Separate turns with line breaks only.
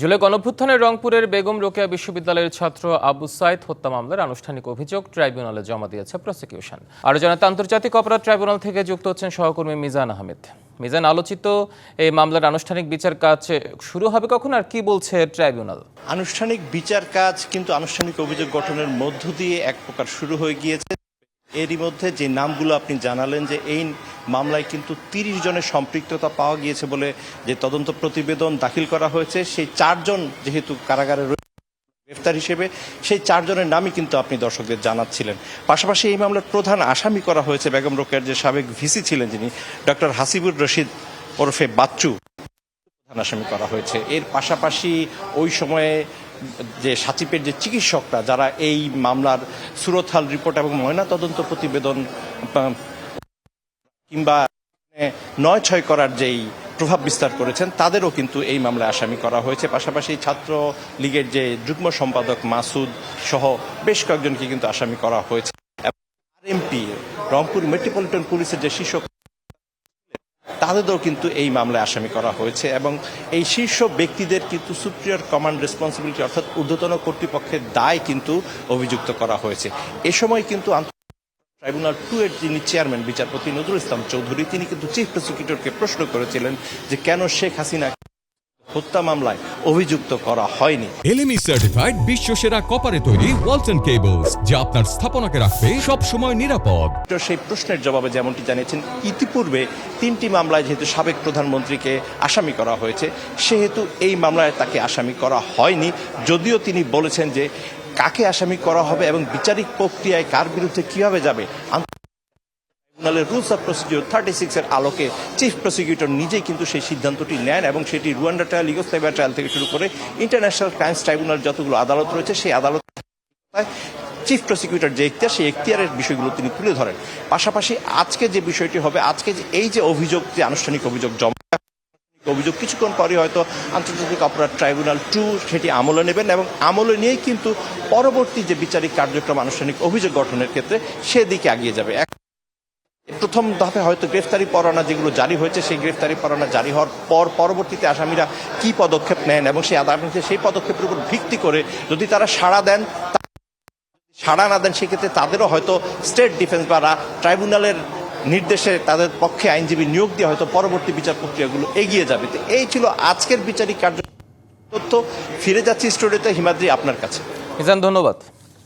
জুলাই গণভ্যুত্থানের রংপুরের বেগম রোকেয়া বিশ্ববিদ্যালয়ের ছাত্র আবু সাইদ হত্যা মামলার আনুষ্ঠানিক অভিযোগ ট্রাইব্যুনালে জমা দিয়েছে প্রসিকিউশন। আরও জানাতে আন্তর্জাতিক অপরাধ ট্রাইব্যুনাল থেকে যুক্ত হচ্ছেন সহকর্মী মিজান আহমেদ। মিজান, আলোচিত এই মামলার আনুষ্ঠানিক বিচার কাজ শুরু হবে কখন আর কি বলছে ট্রাইব্যুনাল?
আনুষ্ঠানিক বিচার কাজ কিন্তু আনুষ্ঠানিক অভিযোগ গঠনের মধ্য দিয়ে এক প্রকার শুরু হয়ে গিয়েছে। এরই মধ্যে যে নামগুলো আপনি জানালেন যে এই মামলায় কিন্তু তিরিশ জনের সম্পৃক্ততা পাওয়া গিয়েছে বলে যে তদন্ত প্রতিবেদন দাখিল করা হয়েছে, সেই চারজন যেহেতু কারাগারে রয়েছে গ্রেফতার হিসেবে, সেই চারজনের নামই কিন্তু আপনি দর্শকদের জানাচ্ছিলেন। পাশাপাশি এই মামলার প্রধান আসামি করা হয়েছে বেগম রোকেয়ার যে সাবেক ভিসি ছিলেন যিনি, ডক্টর হাসিবুর রশিদ ওরফে বাচ্চু, প্রধান আসামি করা হয়েছে। এর পাশাপাশি ওই সময়ে যে সাচিপের যে চিকিৎসকরা, যারা এই মামলার সুরতহাল রিপোর্ট এবং ময়নাতদন্ত প্রতিবেদন কিংবা নয় ছয় করার যেই প্রভাব বিস্তার করেছেন, তাদেরও কিন্তু এই মামলায় আসামি করা হয়েছে। পাশাপাশি ছাত্র লীগের যে যুগ্ম সম্পাদক মাসুদ সহ বেশ কয়েকজনকে কিন্তু আসামি করা হয়েছে। রংপুর মেট্রোপলিটন পুলিশের যে শীর্ষ তাদেরও কিন্তু এই মামলায় আসামি করা হয়েছে এবং এই শীর্ষ ব্যক্তিদের কিন্তু সুপ্রিয়র কমান্ড রেসপন্সিবিলিটি অর্থাৎ ঊর্ধ্বতন কর্তৃপক্ষের দায় কিন্তু অভিযুক্ত করা হয়েছে। এ সময় কিন্তু ট্রাইব্যুনাল টু এর যিনি চেয়ারম্যান বিচারপতি নজরুল ইসলাম চৌধুরী তিনি কিন্তু চিফ প্রসিকিউটরকে প্রশ্ন করেছিলেন যে কেন শেখ হাসিনা হত্যা মামলায় অভিযুক্ত করা হয়নি।
এলএমই সার্টিফাইড বিশ্ব সেরা কপারে তৈরি ওয়ালটন কেবলস যা আপনার স্থাপনাকে রাখবে সব সময় নিরাপদ।
তো সেই প্রশ্নের জবাবে যেমনটি জানিয়েছেন ইতিপূর্বে তিনটি মামলায় যেহেতু সাবেক প্রধানমন্ত্রীকে আসামি করা হয়েছে সেহেতু এই মামলায় তাকে আসামি করা হয়নি যদিও তিনি বলেছেন যে কাকে আসামি করা হবে এবং বিচারিক প্রক্রিয়ায় কার বিরুদ্ধে কীভাবে যাবে? রুলস অফ প্রসিডিওর থার্টি সিক্সের আলোকে চিফ প্রসিকিউটর নিজেই কিন্তু সেই সিদ্ধান্তটি নেন এবং সেটি রুয়ান্ডা ট্রায়াল ইগোস্লাভিয়া ট্রায়াল থেকে শুরু করে ইন্টারন্যাশনাল ক্রাইমস ট্রাইব্যুনাল যতগুলো আদালত রয়েছে, সেই আদালত চিফ প্রসিকিউটর যে এখতিয়ার, সেই এখতিয়ারের বিষয়গুলো তিনি তুলে ধরেন। পাশাপাশি আজকে যে বিষয়টি হবে, আজকে এই যে অভিযোগ, যে আনুষ্ঠানিক অভিযোগ জমা অভিযোগ কিছুক্ষণ পরে হয়তো আন্তর্জাতিক অপরাধ ট্রাইব্যুনাল টু সেটি আমলে নেবেন এবং আমলে নিয়েই কিন্তু পরবর্তী যে বিচারিক কার্যক্রম, আনুষ্ঠানিক অভিযোগ গঠনের ক্ষেত্রে সেদিকে এগিয়ে যাবে। প্রথম ধাপে হয়তো গ্রেফতারি পরোয়ানা যেগুলো জারি হয়েছে, সেই গ্রেফতারি পরোয়ানা জারি হওয়ার পর পরবর্তীতে আসামিরা কি পদক্ষেপ নেন এবং সেই আদালতে সেই পদক্ষেপের উপর ভিত্তি করে যদি তারা সাড়া দেন সাড়া না দেন, সেক্ষেত্রে তাদেরও হয়তো স্টেট ডিফেন্স বা ট্রাইব্যুনালের নির্দেশে তাদের পক্ষে আইনজীবী নিয়োগ দিয়ে হয়তো পরবর্তী বিচার প্রক্রিয়াগুলো এগিয়ে যাবে। তো এই ছিল আজকের বিচারিক কার্য তথ্য। ফিরে যাচ্ছি স্টুডিওতে, হিমাদ্রি আপনার কাছে।
ধন্যবাদ।